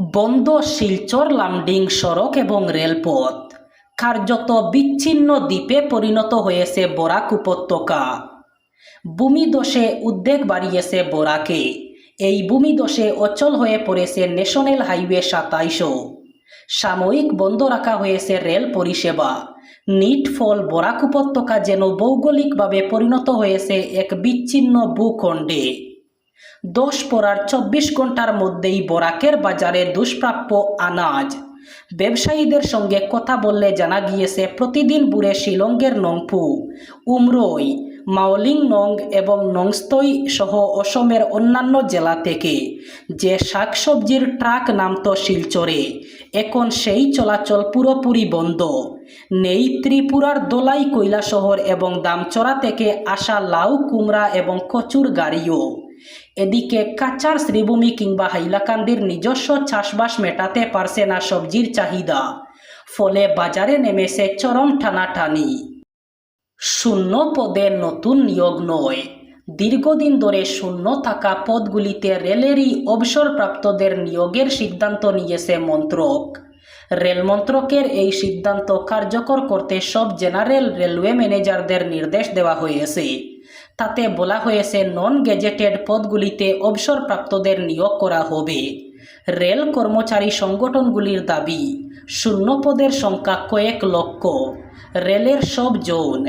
বন্ধ শিলচর লামডিং সড়ক এবং রেলপথ। কার্যত বিচ্ছিন্ন দ্বীপে পরিণত হয়েছে বরাক উপত্যকা। ভূমিদশে উদ্বেগ বাড়িয়েছে বরাকে। এই ভূমিদশে অচল হয়ে পড়েছে ন্যাশনাল হাইওয়ে সাতাইশও সাময়িক বন্ধ রাখা হয়েছে রেল পরিষেবা। নিট ফল বরাক উপত্যকা যেন ভৌগোলিকভাবে পরিণত হয়েছে এক বিচ্ছিন্ন ভূখণ্ডে। দশ পড়ার চব্বিশ ঘণ্টার মধ্যেই বরাকের বাজারে দুষ্প্রাপ্য আনাজ। ব্যবসায়ীদের সঙ্গে কথা বললে জানা গিয়েছে, প্রতিদিন বুড়ে শিলংয়ের নংপু, উমরই, মাওলিং নং এবং নংস্তই সহ অসমের অন্যান্য জেলা থেকে যে শাকসবজির ট্রাক নামত শিলচরে, এখন সেই চলাচল পুরোপুরি বন্ধ। নেই ত্রিপুরার দোলাই কৈলাসহর এবং দামচড়া থেকে আসা লাউ, কুমড়া এবং কচুর গাড়িও। এদিকে কাচার শ্রীভূমি কিংবা হাইলাকান্দির নিজস্ব চাষবাস মেটাতে পারছে না সবজির চাহিদা। ফলে বাজারে নেমেছে চরম টানাটানি। শূন্য পদে নতুন নিয়োগ নয়। দীর্ঘদিন ধরে শূন্য থাকা পদগুলিতে রেলেরই অবসরপ্রাপ্তদের নিয়োগের সিদ্ধান্ত নিয়েছে মন্ত্রক। রেল মন্ত্রকের এই সিদ্ধান্ত কার্যকর করতে সব জেনারেল রেলওয়ে ম্যানেজারদের নির্দেশ দেওয়া হয়েছে। তাতে বলা হয়েছে, নন গেজেটেড পদগুলিতে অবসরপ্রাপ্তদের নিয়োগ করা হবে। রেল কর্মচারী সংগঠনগুলির দাবি, শূন্য পদের সংখ্যা কয়েক লক্ষ। রেলের সব জোন,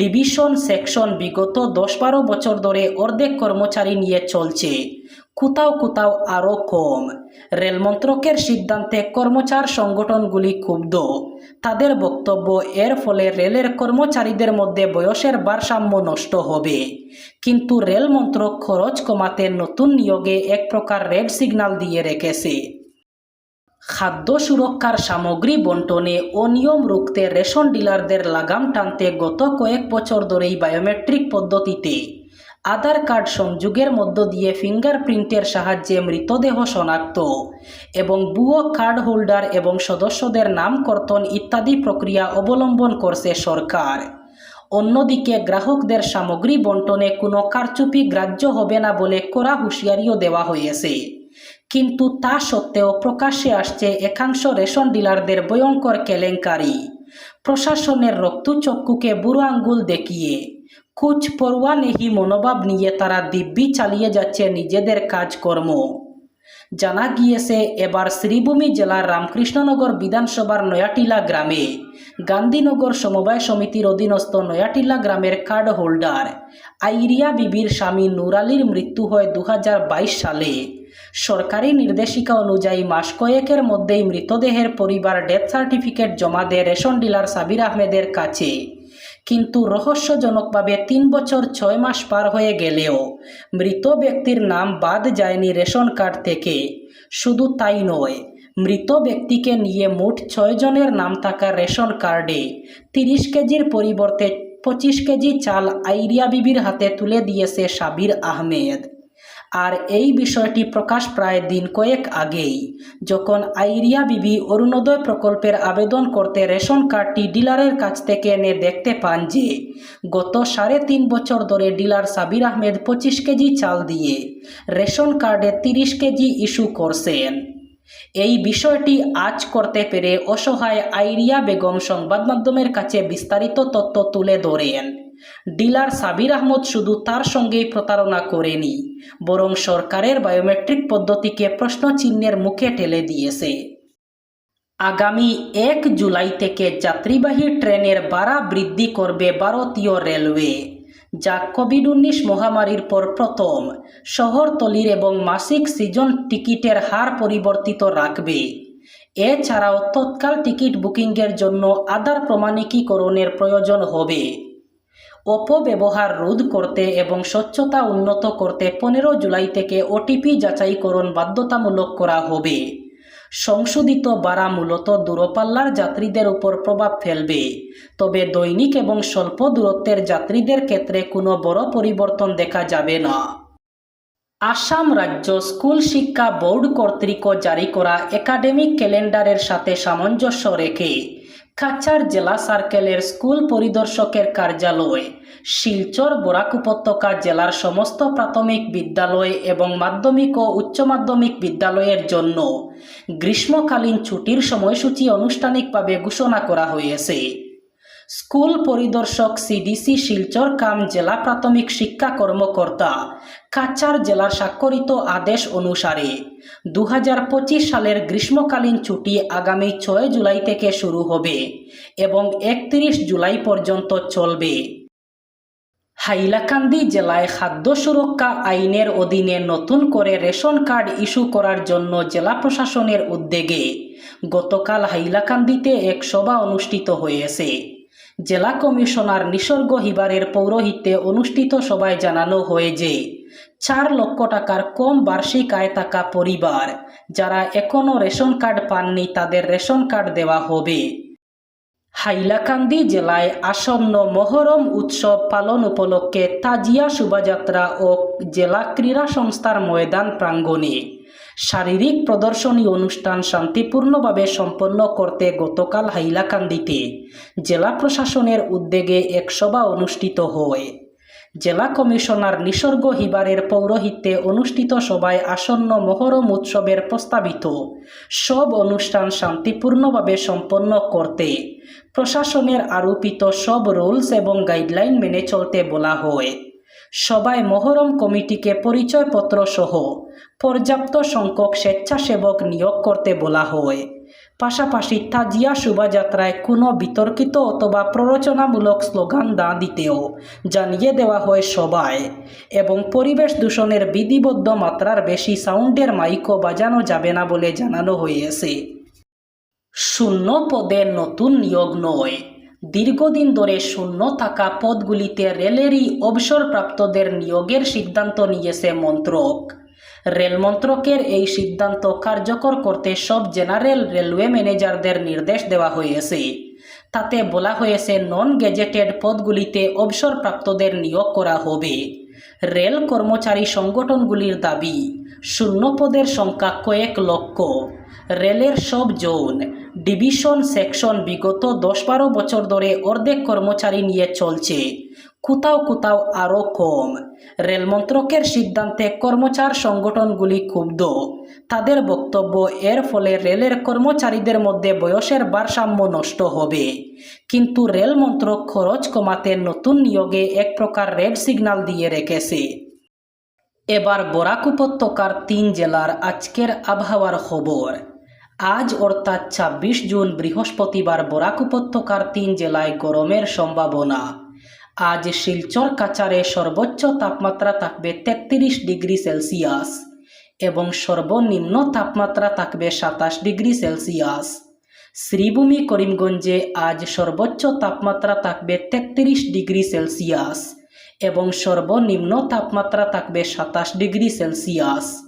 ডিভিশন সেকশন বিগত দশ বারো বছর ধরে অর্ধেক কর্মচারী নিয়ে চলছে। কোথাও কোথাও আরও কম। রেল মন্ত্রকের সিদ্ধান্তে কর্মচার সংগঠনগুলি ক্ষুব্ধ। তাদের বক্তব্য, এর ফলে রেলের কর্মচারীদের মধ্যে বয়সের ভারসাম্য নষ্ট হবে। কিন্তু রেল মন্ত্রক খরচ কমাতে নতুন নিয়োগে এক প্রকার রেড সিগন্যাল দিয়ে রেখেছে। খাদ্য সুরক্ষার সামগ্রী বন্টনে অনিয়ম রুখতে রেশন ডিলারদের লাগাম টানতে গত কয়েক বছর ধরেই বায়োমেট্রিক পদ্ধতিতে আধার কার্ড সংযোগের মধ্য দিয়ে ফিঙ্গারপ্রিন্টের সাহায্যে মৃতদেহ শনাক্ত এবং ভুয়ো কার্ড হোল্ডার এবং সদস্যদের নামকর্তন ইত্যাদি প্রক্রিয়া অবলম্বন করছে সরকার। অন্যদিকে গ্রাহকদের সামগ্রী বন্টনে কোনো কারচুপি গ্রাহ্য হবে না বলে কড়া হুঁশিয়ারিও দেওয়া হয়েছে। কিন্তু তা সত্ত্বেও প্রকাশ্যে আসছে একাংশ রেশন ডিলারদের ভয়ঙ্কর কেলেঙ্কারি। প্রশাসনের রক্তচক্ষুকে বুড়ো আঙ্গুল দেখিয়ে কুচ পরোয়া নেহি মনোভাব নিয়ে তারা দিব্যি চালিয়ে যাচ্ছে নিজেদের কাজকর্ম। জানা গিয়েছে, এবার শ্রীভূমি জেলার রামকৃষ্ণনগর বিধানসভার নয়াটিলা গ্রামে গান্ধীনগর সমবায় সমিতির অধীনস্থ নয়াটিলা গ্রামের কার্ড হোল্ডার আইরিয়া বিবির স্বামী নুরালির মৃত্যু হয় দু হাজার বাইশ সালে। সরকারি নির্দেশিকা অনুযায়ী মাস কয়েকের মধ্যেই মৃতদেহের পরিবার ডেথ সার্টিফিকেট জমা দেয় রেশন ডিলার সাবির আহমেদের কাছে। কিন্তু রহস্যজনকভাবে তিন বছর ছয় মাস পার হয়ে গেলেও মৃত ব্যক্তির নাম বাদ যায়নি রেশন কার্ড থেকে। শুধু তাই নয়, মৃত ব্যক্তিকে নিয়ে মোট ছয়জনের নাম থাকা রেশন কার্ডে তিরিশ কেজির পরিবর্তে পঁচিশ কেজি চাল আইরিয়া বিবির হাতে তুলে দিয়েছে সাবির আহমেদ। আর এই বিষয়টি প্রকাশ প্রায় দিন কয়েক আগেই। যখন আইরিয়া বিবি অরুণোদয় প্রকল্পের আবেদন করতে রেশন কার্ডটি ডিলারের কাছ থেকে এনে দেখতে পান যে, গত সাড়ে তিন বছর ধরে ডিলার সাবির আহমেদ পঁচিশ কেজি চাল দিয়ে রেশন কার্ডে তিরিশ কেজি ইস্যু করছেন। এই বিষয়টি আজ করতে পেরে অসহায় আইরিয়া বেগম সংবাদ মাধ্যমের কাছে বিস্তারিত তথ্য তুলে ধরেন। ডিলার সাবির আহমদ শুধু তার সঙ্গেই প্রতারণা করেনি, বরং সরকারের বায়োমেট্রিক পদ্ধতিকে প্রশ্নচিহ্নের মুখে ঠেলে দিয়েছে। আগামী এক জুলাই থেকে যাত্রীবাহী ট্রেনের ভাড়া বৃদ্ধি করবে ভারতীয় রেলওয়ে, যা কোভিড উনিশ মহামারীর পর প্রথম শহরতলির এবং মাসিক সিজন টিকিটের হার পরিবর্তিত রাখবে। এছাড়াও তৎকাল টিকিট বুকিংয়ের জন্য আধার প্রমাণিকীকরণের প্রয়োজন হবে। অপব্যবহার রোধ করতে এবং স্বচ্ছতা উন্নত করতে পনেরো জুলাই থেকে ওটিপি যাচাইকরণ বাধ্যতামূলক করা হবে। সংশোধিত বাড়া মূলত দূরপাল্লার যাত্রীদের উপর প্রভাব ফেলবে। তবে দৈনিক এবং স্বল্প দূরত্বের যাত্রীদের ক্ষেত্রে কোনো বড় পরিবর্তন দেখা যাবে না। আসাম রাজ্য স্কুল শিক্ষা বোর্ড কর্তৃক জারি করা একাডেমিক ক্যালেন্ডারের সাথে সামঞ্জস্য রেখে কাছাড় জেলা সার্কেলের স্কুল পরিদর্শকের কার্যালয়ে শিলচর বরাক উপত্যকা জেলার সমস্ত প্রাথমিক বিদ্যালয় এবং মাধ্যমিক ও উচ্চ মাধ্যমিক বিদ্যালয়ের জন্য গ্রীষ্মকালীন ছুটির সময়সূচি আনুষ্ঠানিকভাবে ঘোষণা করা হয়েছে। স্কুল পরিদর্শক সিডিসি শিলচর কাম জেলা প্রাথমিক শিক্ষা কর্মকর্তা। কাছাড় জেলার স্বাক্ষরিত আদেশ অনুসারে দু হাজার পঁচিশ সালের গ্রীষ্মকালীন ছুটি আগামী ছয় জুলাই থেকে শুরু হবে এবং একত্রিশ জুলাই পর্যন্ত চলবে। হাইলাকান্দি জেলায় খাদ্য সুরক্ষা আইনের অধীনে নতুন করে রেশন কার্ড ইস্যু করার জন্য জেলা প্রশাসনের উদ্যোগে গতকাল হাইলাকান্দিতে এক সভা অনুষ্ঠিত হয়েছে। জেলা কমিশনার নিসর্গ হিবারের পৌরোহিত্যে অনুষ্ঠিত সভায় জানানো হয় যে চার লক্ষ টাকার কম বার্ষিক আয় থাকা পরিবার, যারা এখনও রেশন কার্ড পাননি তাদের রেশন কার্ড দেওয়া হবে। হাইলাকান্দি জেলায় আসন্ন মহরম উৎসব পালন উপলক্ষে তাজিয়া শোভাযাত্রা ও জেলা ক্রীড়া সংস্থার ময়দান প্রাঙ্গণে শারীরিক প্রদর্শনী অনুষ্ঠান শান্তিপূর্ণভাবে সম্পন্ন করতে গতকাল হাইলাকান্দিতে জেলা প্রশাসনের উদ্যোগে এক সভা অনুষ্ঠিত হয়। জেলা কমিশনার নিসর্গ হিবারের পৌরোহিত্যে অনুষ্ঠিত সভায় আসন্ন মহরম উৎসবের প্রস্তাবিত সব অনুষ্ঠান শান্তিপূর্ণভাবে সম্পন্ন করতে প্রশাসনের আরোপিত সব রুলস এবং গাইডলাইন মেনে চলতে বলা হয়। সবাই মহরম কমিটিকে পরিচয়পত্র সহ পর্যাপ্ত সংখ্যক স্বেচ্ছাসেবক নিয়োগ করতে বলা হয়। পাশাপাশি তাজিয়া শোভাযাত্রায় কোনো বিতর্কিত অথবা প্ররোচনামূলক স্লোগান না দিতেও জানিয়ে দেওয়া হয় সবাই এবং পরিবেশ দূষণের বিধিবদ্ধ মাত্রার বেশি সাউন্ডের মাইকও বাজানো যাবে না বলে জানানো হয়েছে। শূন্য পদে নতুন নিয়োগ নয়। দীর্ঘদিন ধরে শূন্য থাকা পদগুলিতে রেলেরই অবসরপ্রাপ্তদের নিয়োগের সিদ্ধান্ত নিয়েছে মন্ত্রক। রেল মন্ত্রকের এই সিদ্ধান্ত কার্যকর করতে সব জেনারেল রেলওয়ে ম্যানেজারদের নির্দেশ দেওয়া হয়েছে। তাতে বলা হয়েছে নন গেজেটেড পদগুলিতে অবসরপ্রাপ্তদের নিয়োগ করা হবে। রেল কর্মচারী সংগঠনগুলির দাবি, শূন্য পদের সংখ্যা কয়েক লক্ষ। রেলের সব জোন ডিভিশন সেকশন বিগত দশ বারো বছর ধরে অর্ধেক কর্মচারী নিয়ে চলছে। কোথাও কোথাও আরও কম। রেল মন্ত্রকের সিদ্ধান্তে কর্মচার সংগঠনগুলি ক্ষুব্ধ। তাদের বক্তব্য, এর ফলে রেলের কর্মচারীদের মধ্যে বয়সের ভারসাম্য নষ্ট হবে। কিন্তু রেল মন্ত্রক খরচ কমাতে নতুন নিয়োগে এক প্রকার রেড সিগন্যাল দিয়ে রেখেছে। এবার বরাক উপত্যকার তিন জেলার আজকের আবহাওয়ার খবর। আজ অর্থাৎ ছাব্বিশ জুন বৃহস্পতিবার বরাক উপত্যকার তিন জেলায় গরমের সম্ভাবনা। আজ শিলচর কাচারে সর্বোচ্চ তাপমাত্রা থাকবে তেত্রিশ ডিগ্রি সেলসিয়াস এবং সর্বনিম্ন তাপমাত্রা থাকবে সাতাশ ডিগ্রি সেলসিয়াস। শ্রীভূমি করিমগঞ্জে আজ সর্বোচ্চ তাপমাত্রা থাকবে তেত্রিশ ডিগ্রি সেলসিয়াস এবং সর্বনিম্ন তাপমাত্রা থাকবে সাতাশ ডিগ্রি সেলসিয়াস।